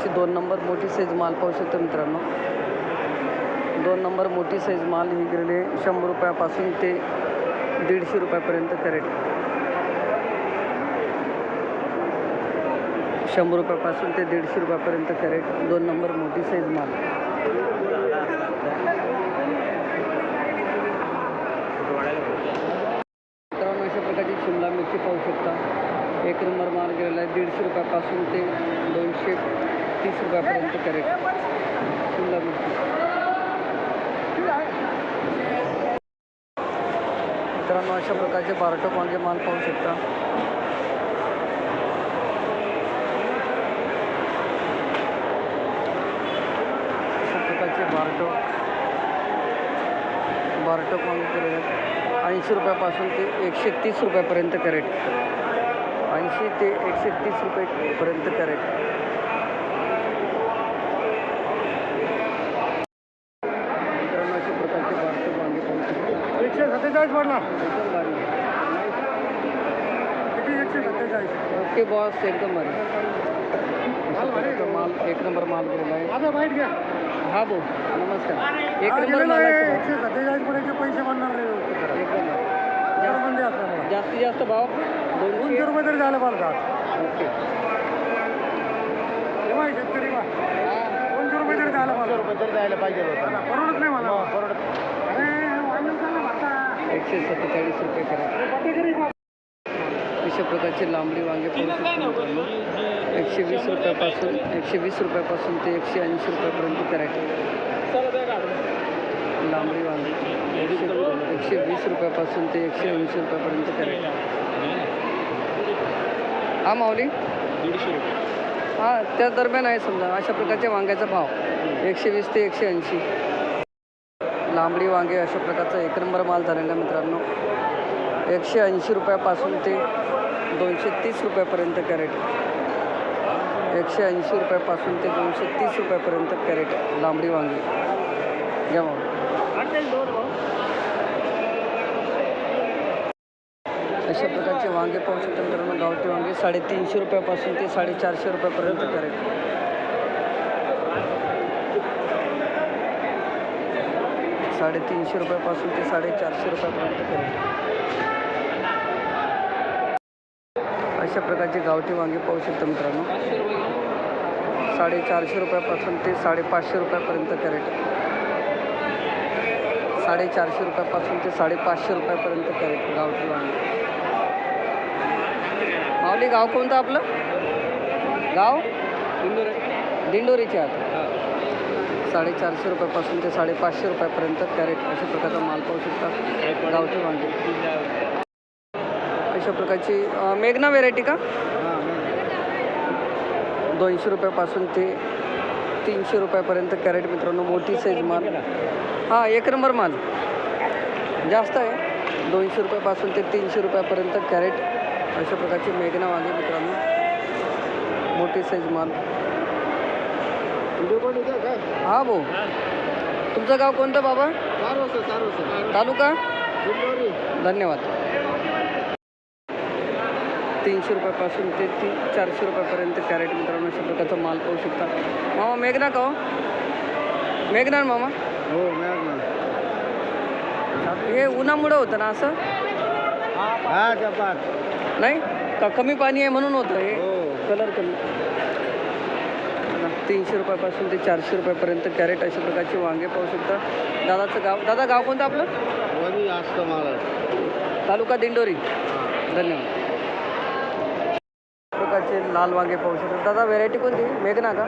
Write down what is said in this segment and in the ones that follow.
अशी दोन नंबर मोठी साईज माल पाहू शकतो मित्रांनो. दोन नंबर मोठी साईज माल ही गेले शंभर रुपयापासून ते दीडशे रुपयापर्यंत कॅरेट शंभर रुपयापासून ते दीडशे रुपयापर्यंत कॅरेट दोन नंबर मोठी साईज माल. मित्रांनो अशा प्रकारची शिमला मिरची पाहू शकता. एक नंबर माल गेलेला आहे दीडशे रुपयापासून ते दोनशे तीस रुपयापर्यंत करेक्ट शिमला मित्रांनो अशा प्रकारचे बारटोक वांगे माल पाहू शकता? अशा प्रकारचे बारटोक बारटोक वांगे केलेले ऐंशी रुपयापासून ते एकशे तीस रुपयापर्यंत कॅरेट ऐंशी ते एकशे तीस रुपयेपर्यंत कॅरेट मित्रांनो अशा प्रकारचे बारटोक वांगे पाहू शकता एकशे सत्तेचाळीस एकदम भारी किती एकशे सत्तेचाळीस? ओके बॉस एकदम प्रकारचा माल एक नंबर माल गेलेला आहे. माझा बाईट घ्या. हा भाऊ नमस्कार. एक नंबर माल एकशे सत्तेचाळीस पर्यंत पैसे बनणार नाही व्यवस्थित. करा. एक नंबर. चार बंदे असतात मला. जास्तीत जास्त भाव दोनशे. दोनशे रुपये तरी झाले आज. ओके. शेतकरी बा दोनशे रुपये तरी झालं पाहिजे रुपये तरी जायला पाहिजे परवडत नाही मला. परवडत अरे वाढलं चाललं आता. एकशे सत्तेचाळीस रुपये करा. अशा प्रकारची लांबडी वांगे एकशे वीस रुपयापासून एकशे वीस रुपयापासून ते एकशे ऐंशी रुपयापर्यंत करायचे. लांबडी वांगी. एकशे एकशे वीस रुपयापासून ते एकशे ऐंशी रुपयापर्यंत करायचे. हा माऊली? दीडशे रुपये. हां त्या दरम्यान आहे समजा अशा प्रकारच्या वांग्याचा भाव. एकशे वीस ते एकशे ऐंशी. लांबडी वांगे अशा प्रकारचा एक नंबर माल झालेला आहे मित्रांनो. एकशे ऐंशी रुपयापासून ते दोनशे तीस रुपयापर्यंत कॅरेट. एकशे ऐंशी रुपयापासून ते दोनशे तीस रुपयापर्यंत कॅरेट लांबडी वांगी. घ्या मग. अशा प्रकारचे वांगे पाहू शकता मित्रांनो गावठी वांगे साडेतीनशे रुपयापासून ते साडेचारशे रुपयापर्यंत कॅरेट. साडेतीनशे रुपयापासून ते साडेचारशे रुपयापर्यंत कॅरेट अशा प्रकारचे गावठी वांगे पाहू शकता मित्रांनो. साडेचारशे रुपयापासून ते साडेपाचशे रुपयापर्यंत कॅरेट. साडेचारशे रुपयापासून ते साडेपाचशे रुपयापर्यंत कॅरेट गावठी वांगे. माऊली गाव कोणतं आपलं? गाव? दिंडोरीचे आत. साडेचारशे रुपयापासून ते साडेपाचशे रुपयापर्यंत कॅरेट अशा प्रकारचा माल पाहू शकता गावठी वांगे. अशा प्रकारची मेघना व्हेरायटी का? दोनशे रुपयापासून ते तीनशे रुपयापर्यंत कॅरेट मित्रांनो मोठी साईज माल. हां एक नंबर माल. जास्त आहे. दोनशे रुपयापासून ते तीनशे रुपयापर्यंत कॅरेट अशा प्रकारची मेघना वांगे मित्रांनो मोठी साईज माल व्हिडिओ पण येतो काय हा भाऊ. तुमचं गाव कोणतं बाबा? तालुका? धन्यवाद. तीनशे रुपयापासून ते ती चारशे रुपयापर्यंत कॅरेट मित्रांनो अशा प्रकारचा माल पाहू शकता. मामा मेघना का हो? मेघना मामा? हो हे उन्हामुळं होतं ना असं? हा नाही? का कमी पाणी आहे म्हणून होतं हे? हो. कलर कमी. तीनशे रुपयापासून ते चारशे रुपयापर्यंत कॅरेट अशा प्रकारचे वांगे पाहू शकता. दादाचं गाव दादा गाव कोणतं आपलं? तालुका दिंडोरी. धन्यवाद. प्रकारचे लाल वांगे पाहू शकता. दादा व्हेरायटी कोणती? मेघना का?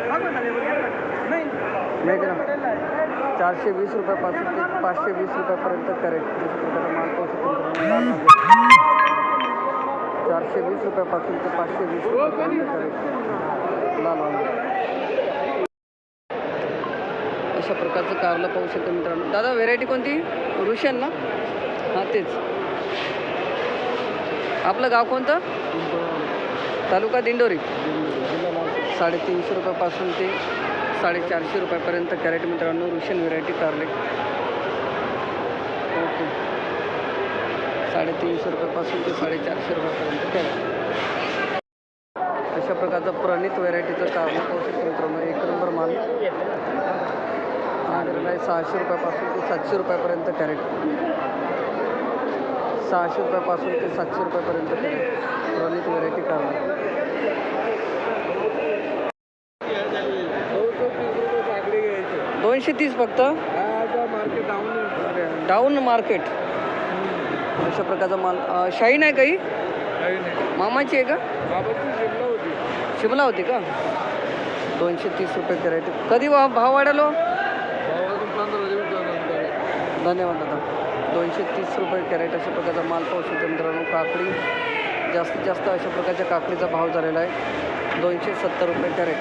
मेघना. चारशे वीस रुपयापासून ते पाचशे वीस रुपयापर्यंत कॅरेट माल पाहू शकतो. चारशे वीस रुपयापासून ते पाचशे वीस रुपयापर्यंत कॅरेट. लाल वांगे. अशा प्रकारचं कारलं पाहू शकतो मित्रांनो. दादा व्हेरायटी कोणती? रुशन ना? हां तेच. आपलं गाव कोणतं? तालुका दिंडोरी. साडेतीनशे रुपयापासून ते साडेचारशे रुपयापर्यंत कॅरेट मित्रांनो रुशन व्हेरायटी कारले. ओके. साडेतीनशे रुपयापासून ते साडेचारशे रुपयापर्यंत कॅरेट. अशा प्रकारचं प्रणित व्हेरायटीचं कारलं पाहू शकतो मित्रांनो. एक नंबर माल. हा आहे सहाशे रुपयापासून ते सातशे रुपयापर्यंत कॅरेट सहाशे रुपयापासून ते सातशे रुपयापर्यंत कॅरेट प्रणित व्हरायटी काढून दोनशे तीस फक्त? मार्केट डाऊन डाऊन मार्केट अशा प्रकारचा माल. शाईन आहे काही? मामाची आहे का? शिमला होती शिमला होती का? दोनशे तीस रुपये करायचे कधी वा भाव वाढलो धन्यवाद दादा. दोनशे तीस रुपये कॅरेट अशा प्रकारचा माल पाहू शकतो मित्रांनो. काकडी जास्तीत जास्त अशा प्रकारच्या काकडीचा भाव झालेला आहे. दोनशे सत्तर रुपये कॅरेट.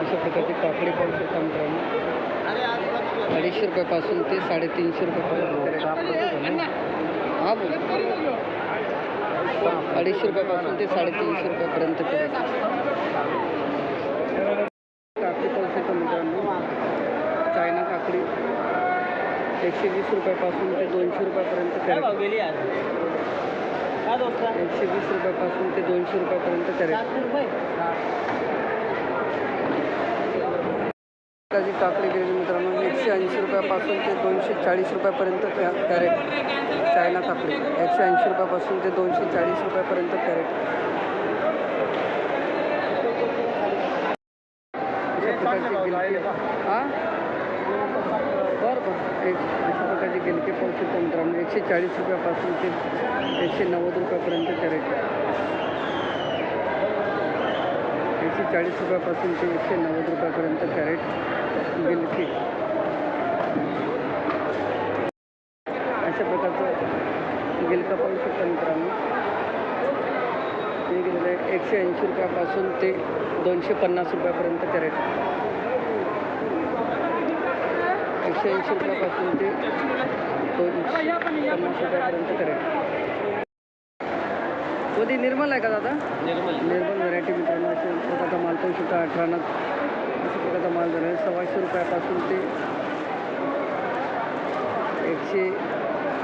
अशा प्रकारची काकडी पाहू शकता मित्रांनो. अडीचशे रुपयापासून ते साडेतीनशे रुपयापर्यंत हां बोल. अडीचशे रुपयापासून ते साडेतीनशे रुपयापर्यंत कॅरेट काकडी पाहू शकतो मित्रांनो चायना काकडी एकशे वीस रुपयापासून ते दोनशे रुपयापर्यंत कॅरेट एकशे वीस रुपयापासून ते दोनशे रुपयापर्यंत कॅरेट काजी काकडी गेली मित्रांनो एकशे ऐंशी रुपयापासून ते दोनशे चाळीस रुपयापर्यंत कॅ कॅरेट चायना काकडी एकशे ऐंशी रुपयापासून ते दोनशे चाळीस रुपयापर्यंत कॅरेट हां? बरं बरं एक अशा प्रकारची गिलके पाहू शकतो मित्रांनो. एकशे चाळीस रुपयापासून ते एकशे नव्वद रुपयापर्यंत कॅरेट एकशे चाळीस रुपयापासून ते एकशे नव्वद रुपयापर्यंत कॅरेट गिलकी. अशा प्रकारचं गिलका पाहू शकता मित्रांनो. एकशे ऐंशी रुपयापासून ते दोनशे पन्नास रुपयापर्यंत कॅरेट एकशे ऐंशी रुपयापासून ते पन्नास रुपयापर्यंत निर्मल आहे का दादा? निर्मल. निर्मल व्हरायटी मित्रांनो अशा प्रकारचा माल पाहू शकता अठरा नग अशा प्रकारचा माल झाला. आहे सव्वाशे रुपयापासून ते एकशे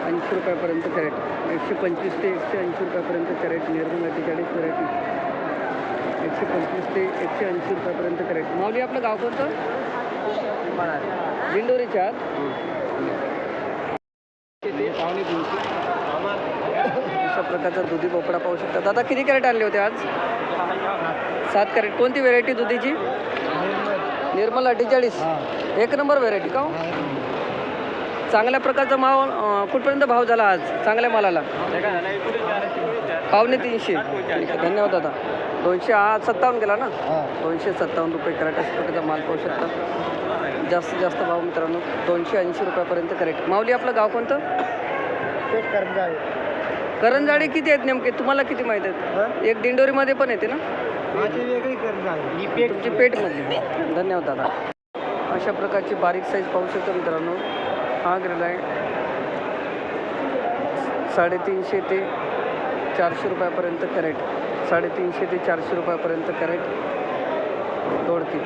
ऐंशी रुपयापर्यंत कॅरेट एकशे पंचवीस ते एकशे ऐंशी रुपयापर्यंत कॅरेट निर्मल अठ्ठेचाळीस व्हरायटी एकशे पंचवीस ते एकशे ऐंशी रुपयापर्यंत कॅरेट माऊली आपलं गाव कोणतं? दिंडोरीच्या अशा प्रकारचा दुधी भोपळा पाहू शकता. दादा किती कॅरेट आणले होते आज? सात कॅरेट. कोणती व्हेरायटी दुधीची? निर्मल अठ्ठेचाळीस. एक नंबर व्हेरायटी का हो? चांगल्या प्रकारचा अं, कुठपर्यंत भाव झाला आज? चांगल्या मालाला? पावणे तीनशे. धन्यवाद दादा. दोनशे हा सत्तावन्न गेला ना? दोनशे सत्तावन्न रुपये कॅरेट अशा प्रकारचा माल पाहू शकता. जास्तीत जास्त भाव मित्रांनो. दोनशे ऐंशी रुपयापर्यंत कॅरेट माऊली आपलं गाव कोणतं? करंजाळे. किती आहेत नेमके? तुम्हाला किती माहीत आहेत? एक दिंडोरीमध्ये पण येते ना? तुमची पेटमधली धन्यवाद दादा. अशा प्रकारची बारीक साईज पाहू शकतो मित्रांनो. हा गेलेला आहे. साडेतीनशे ते चारशे रुपयापर्यंत कॅरेट साडेतीनशे ते चारशे रुपयापर्यंत कॅरेट दोडकी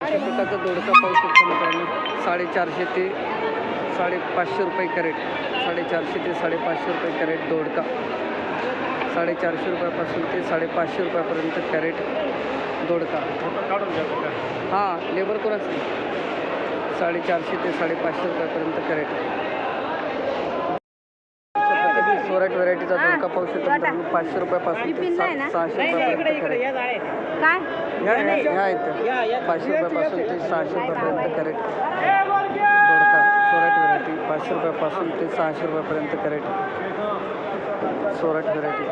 अशा प्रकारचा दोडका पाहू शकतो मित्रांनो. साडेचारशे ते साडेपाचशे रुपये कॅरेट. साडेचारशे ते साडेपाचशे रुपये कॅरेट दोडका. साडेचारशे रुपयापासून ते साडेपाचशे रुपयापर्यंत कॅरेट दोडका. हां लेबर कोणाच? साडेचारशे ते साडेपाचशे रुपयापर्यंत कॅरेट सोराट दोडका पाहू शकतो मित्रांनो पाचशे रुपयापासून ते सा- सहाशे रुपयापर्यंत काय? ह्या. पाचशे रुपयापासून ते सहाशे रुपयापर्यंत कॅरेट. दोडका सोराट व्हरायटी पाचशे रुपयापासून ते सहाशे रुपयापर्यंत कॅरेट. सोराट व्हरायटी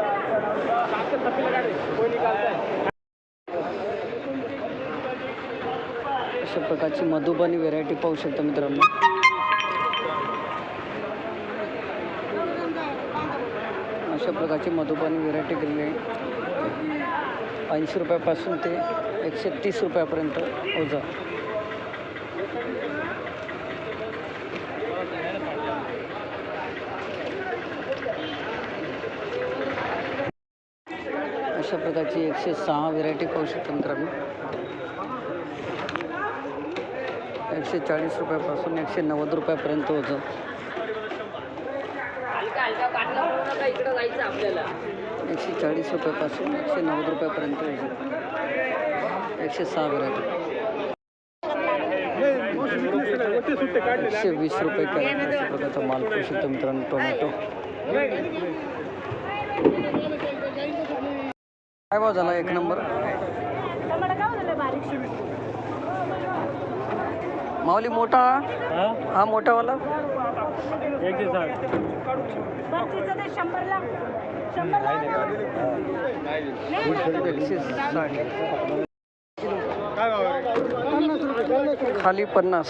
अशा प्रकारची मधुबनी व्हेरायटी पाहू शकता मित्रांनो. अशा प्रकारची मधुबनी व्हेरायटी केलेली आहे. ऐंशी रुपयापासून ते एकशे तीस रुपयापर्यंत ओझा. अशा प्रकारची एकशे सहा व्हेरायटी पाहू शकतो मित्रांनो. एकशे चाळीस रुपयापासून एकशे नव्वद रुपयापर्यंत होतं एकशे चाळीस रुपयापासून एकशे नव्वद रुपयापर्यंत एकशे सहा व्हरायटी एकशे वीस रुपये प्रकारचा माल पाहू शकतो मित्रांनो टोमॅटो. काय भाव झाला एक नंबर? माऊली मोठा? हा मोठावाला एकशे साठ खाली पन्नास.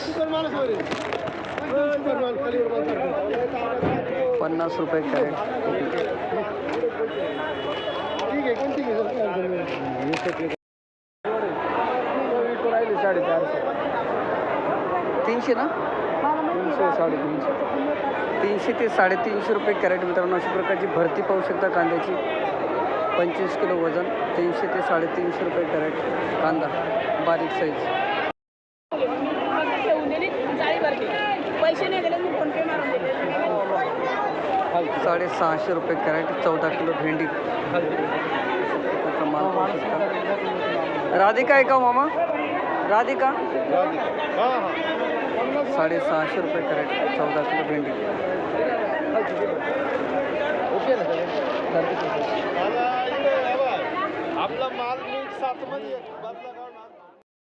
पन्नास रुपये कॅरेट. तीनशे ना? तीनशे साडेतीनशे. तीनशे ते साडेतीनशे रुपये कॅरेट मित्रांनो अशा प्रकारची भरती पाहू शकता कांद्याची. पंचवीस किलो वजन तीनशे ते साडेतीनशे रुपये कॅरेट कांदा बारीक साईज साडेसहाशे रुपये कॅरेट चौदा किलो भेंडी. माल पाहू शकता. राधिका आहे का हो मामा? राधिका? साडेसहाशे रुपये कॅरेट चौदा किलो भेंडी. आपला माल मी सात मध्ये बदला